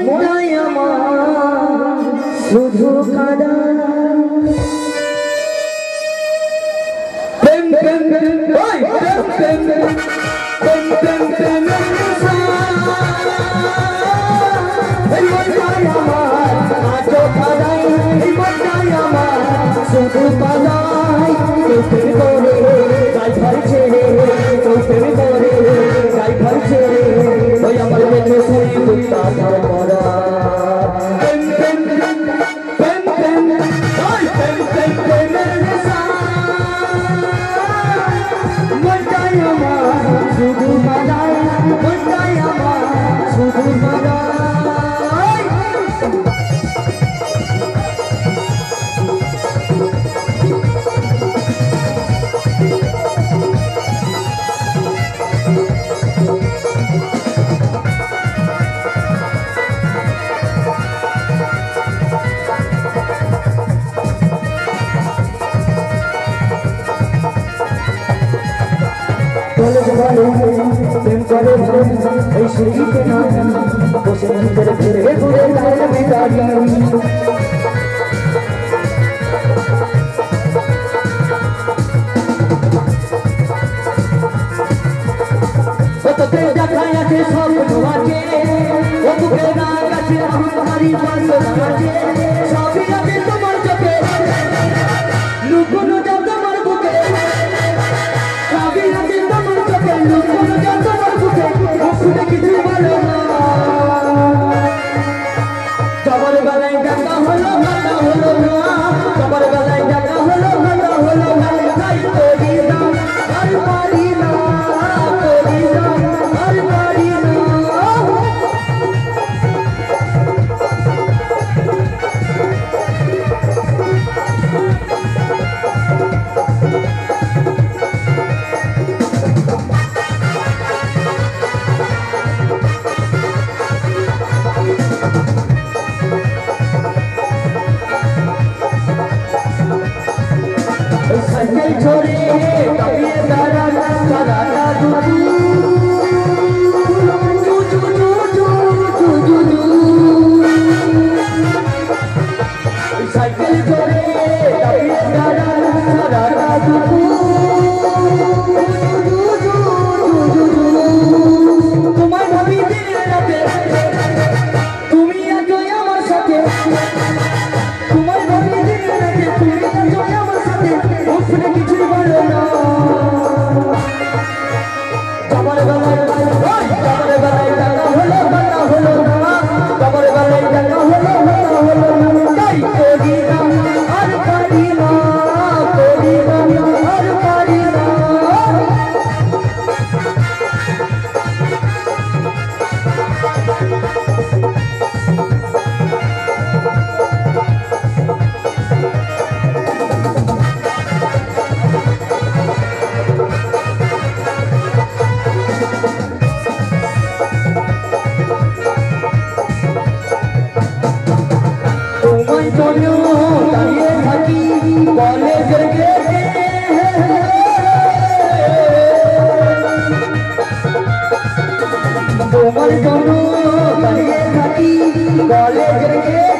মনটাই আমার শুধু কাদা প্রেম প্রেম প্রেম প্রেম প্রেম প্রেম প্রেম প্রেম এই মনটাই আমার আজও কাদাই এই মনটাই আমার শুধু কাদাই কেউ প্রেম করে গাই ভরছে কেউ Oi, a mãe me deu um lindo, tá, tá, tá, tá. College বলে প্রেম করে এই সুরজিতে না বসে করে ঘুরে ঘুরে লাল মেটারি তোকে আছে ও বুকে রাগ আছে আমারই বাসনা আছে সবই আছে তোমার एंटोनियो तो तंगे थकी कॉलेज के डोमर कोनो तंगे थकी कॉलेज के